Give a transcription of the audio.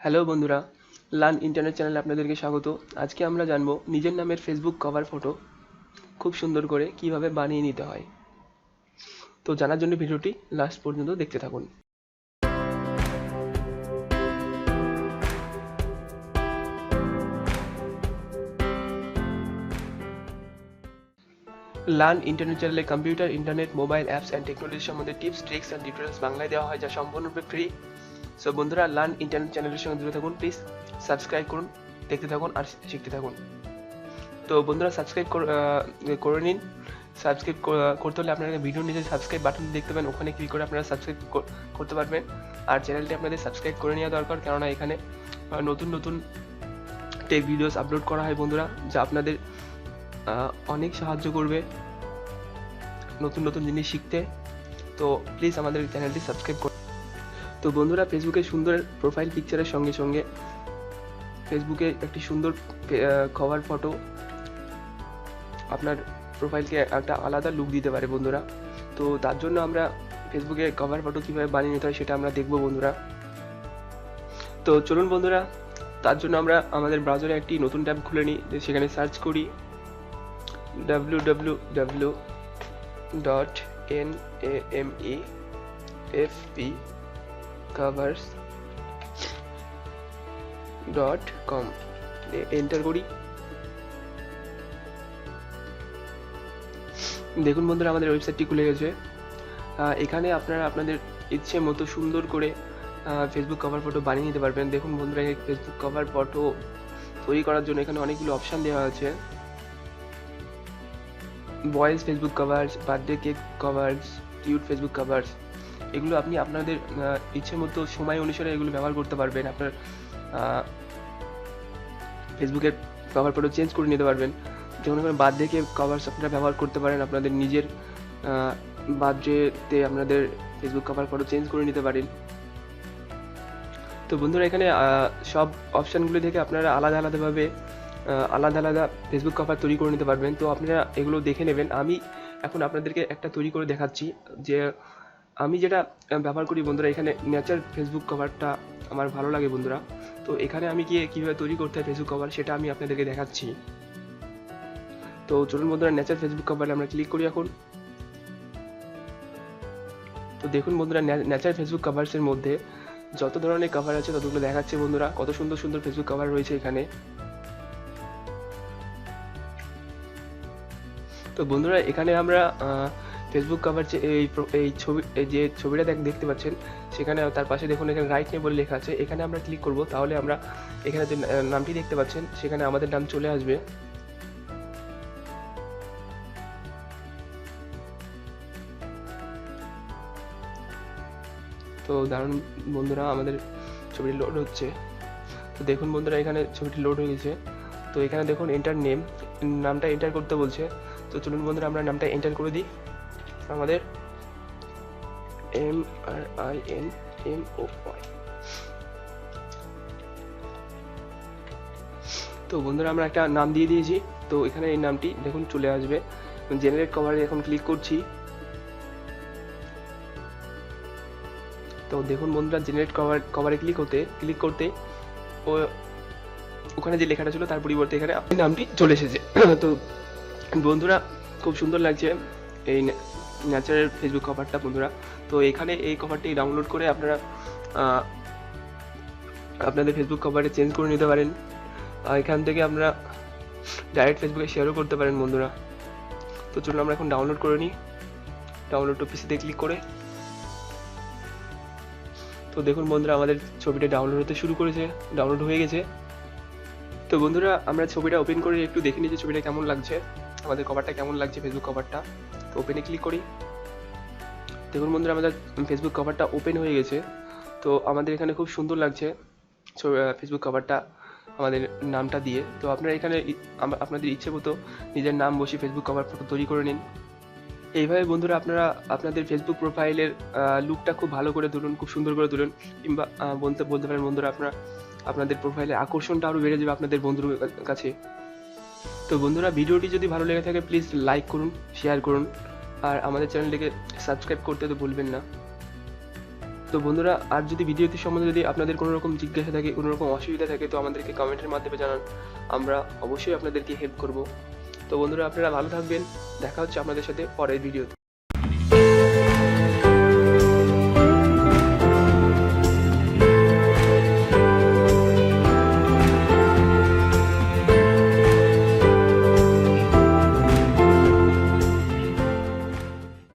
Hello বন্ধুরা, learn internet চ্যানেলে আপনাদেরকে স্বাগত। আজকে আমরা জানব নিজের নামের ফেসবুক কভার ফটো খুব সুন্দর করে কীভাবে বানিয়ে নিতে হয়। তো জানার জন্য ভিডিওটি লাস্ট পর্যন্ত দেখতে থাকুন। লার্ন ইন্টারনেট চ্যানেলে computer, internet, mobile, apps and technology সম্বন্ধে টিপস ট্রিক্স অ্যান্ড টিউটোরিয়ালস বাংলায় দেওয়া হয় যা সম্পূর্ণরূপে ফ্রি সো বন্ধুরা লার্ন ইন্টারনেট চ্যানেলের সঙ্গে জুড়ে থাকুন প্লিজ সাবস্ক্রাইব করুন, দেখতে থাকুন আর শিখতে থাকুন। তো, বন্ধুরা সাবস্ক্রাইব করে নিন। সাবস্ক্রাইব করতে হলে আপনারা ভিডিও নিচে সাবস্ক্রাইব বাটন দেখতে পাবেন ওখানে ক্লিক করে আপনারা সাবস্ক্রাইব করতে পারবেন। আর চ্যানেলটি আপনাদের সাবস্ক্রাইব করে নেওয়া দরকার, কেননা এখানে নতুন নতুন টেক ভিডিওস আপলোড করা হয়, বন্ধুরা, যা আপনাদের অনেক সাহায্য করবে নতুন নতুন জিনিস শিখতে। তো প্লিজ আমাদের চ্যানেলটি সাবস্ক্রাইব তো বন্ধুরা ফেসবুকে সুন্দর প্রোফাইল পিকচারের সঙ্গে সঙ্গে ফেসবুকে একটি সুন্দর কভার ফটো আপনার প্রোফাইলকে একটা আলাদা লুক দিতে পারে বন্ধুরা। তো তার জন্য আমরা ফেসবুকে কভার ফটো কীভাবে বানিয়ে নিতে হয় সেটা আমরা দেখব বন্ধুরা। তো চলুন বন্ধুরা, তার জন্য আমরা আমাদের ব্রাউজারে একটি নতুন ট্যাব খুলে নিই সেখানে সার্চ করি W W W dot N A M E F P covers dot com enter করি। দেখুন বন্ধুরা, আমাদের ওয়েবসাইটটি খুলে গেছে। এখানে আপনারা আপনাদের ইচ্ছে মতো সুন্দর করে ফেসবুক কভার ফটো বানিয়ে নিতে পারবেন। দেখুন বন্ধুরা ফেসবুক কভার ফটো তৈরি করার জন্য এখানে অনেকগুলো অপশান দেওয়া আছে। Boys Facebook covers birthday cake covers cute Facebook covers এগুলো আপনি আপনাদের ইচ্ছে মতো সময় অনুসারে এগুলো ব্যবহার করতে পারবেন। আপনার ফেসবুকের কভার ফটো চেঞ্জ করে নিতে পারবেন। যেমন এখানে বার্থডে কেক কভার্স আপনারা ব্যবহার করতে পারেন, আপনাদের নিজের বার্থডেতে আপনাদের ফেসবুক কভার ফটো চেঞ্জ করে নিতে পারেন। তো বন্ধুরা এখানে সব অপশানগুলো থেকে আপনারা আলাদা আলাদাভাবে আলাদা আলাদা ফেসবুক কভার তৈরি করে নিতে পারবেন। তো আপনারা এগুলো দেখে নেবেন। আমি এখন আপনাদেরকে একটা তৈরি করে দেখাচ্ছি যে আমি যেটা ব্যবহার করি বন্ধুরা, এখানে ন্যাচার ফেসবুক কভারটা আমার ভালো লাগে বন্ধুরা। তো এখানে আমি গিয়ে কীভাবে তৈরি করতে হয় ফেসবুক কভার সেটা আমি আপনাদেরকে দেখাচ্ছি। তো চলুন বন্ধুরা ন্যাচার ফেসবুক কভারে আমরা ক্লিক করি এখন। তো দেখুন বন্ধুরা নেচার ফেসবুক কভার্সের মধ্যে যত ধরনের কভার আছে ততগুলো দেখাচ্ছে বন্ধুরা। কত সুন্দর সুন্দর ফেসবুক কভার রয়েছে এখানে। তো বন্ধুরা, এখানে আমরা ফেসবুক কভার এই এই ছবি যে ছবিটা দেখ- দেখতে পাচ্ছেন, সেখানে তার পাশে দেখুন, এখানে রাইট নেম বলে লেখা আছে। এখানে আমরা ক্লিক করব, তাহলে আমরা এখানে যে নামটি দেখতে পাচ্ছেন, সেখানে আমাদের নাম চলে আসবে। তো দারুণ বন্ধুরা, আমাদের ছবিটি লোড হচ্ছে। তো দেখুন বন্ধুরা, এখানে ছবিটি লোড হয়ে গেছে। তো এখানে দেখুন এন্টার নেম নামটা এন্টার করতে বলছে। তো চলুন বন্ধুরা, আমরা নামটা এন্টার করে দিই। আমাদের M R I N M O Y তো বন্ধুরা, আমরা একটা নাম দিয়ে দিয়েছি। তো এখানে এই নামটি দেখুন, চলে আসবে। জেনারেট কভারে এখন ক্লিক করছি। তো দেখুন বন্ধুরা জেনারেট কভার কভারে ক্লিক হতে ক্লিক করতে ও ওখানে যে লেখাটা ছিল, তার পরিবর্তে এখানে নামটি চলে এসেছে। তো বন্ধুরা, খুব সুন্দর লাগছে এই ন্যাচারাল ফেসবুক কভারটা বন্ধুরা। তো এখানে এই কভারটি ডাউনলোড করে আপনারা আপনাদের ফেসবুক কভারে চেঞ্জ করে নিতে পারেন। এখান থেকে আপনারা ডাইরেক্ট ফেসবুকে শেয়ারও করতে পারেন, বন্ধুরা। তো চলুন আমরা এখন ডাউনলোড করে নিই। ডাউনলোড টু পিসিতে ক্লিক করে। তো দেখুন বন্ধুরা, আমাদের ছবিটা ডাউনলোড হতে শুরু করেছে ডাউনলোড হয়ে গেছে। তো বন্ধুরা, আমরা ছবিটা ওপেন করে একটু দেখে যে ছবিটা কেমন লাগছে। আমাদের কভারটা কেমন লাগছে ফেসবুক কভারটা তো ওপেনে ক্লিক করি। দেখুন বন্ধুরা, আমাদের ফেসবুক কভারটা ওপেন হয়ে গেছে। তো আমাদের এখানে খুব সুন্দর লাগছে ফেসবুক কভারটা আমাদের নামটা দিয়ে। তো আপনারা এখানে আপনাদের ইচ্ছে মতো নিজের নাম বসে ফেসবুক কভার ফটো তৈরি করে নিন। এইভাবে বন্ধুরা আপনারা, আপনাদের ফেসবুক প্রোফাইলের লুকটা খুব ভালো করে তুলুন, খুব সুন্দর করে তুলুন। কিংবা বলতে বলতে পারেন বন্ধুরা, আপনারা, আপনাদের প্রোফাইলের আকর্ষণটা আরও বেড়ে যাবে আপনাদের বন্ধুর কাছে। তো বন্ধুরা, ভিডিওটি যদি ভালো লেগে থাকে প্লিজ লাইক করুন শেয়ার করুন, আর আমাদের চ্যানেলটিকে সাবস্ক্রাইব করতে তো ভুলবেন না। তো বন্ধুরা, আর যদি ভিডিওটি সম্বন্ধে যদি আপনাদের কোনো রকম জিজ্ঞাসা থাকে কোনো রকম অসুবিধা থাকে, তো আমাদেরকে কমেন্টের মাধ্যমে জানান। আমরা অবশ্যই আপনাদেরকে হেল্প করব। তো বন্ধুরা, আপনারা ভালো থাকবেন। দেখা হচ্ছে আপনাদের সাথে পরের ভিডিওতে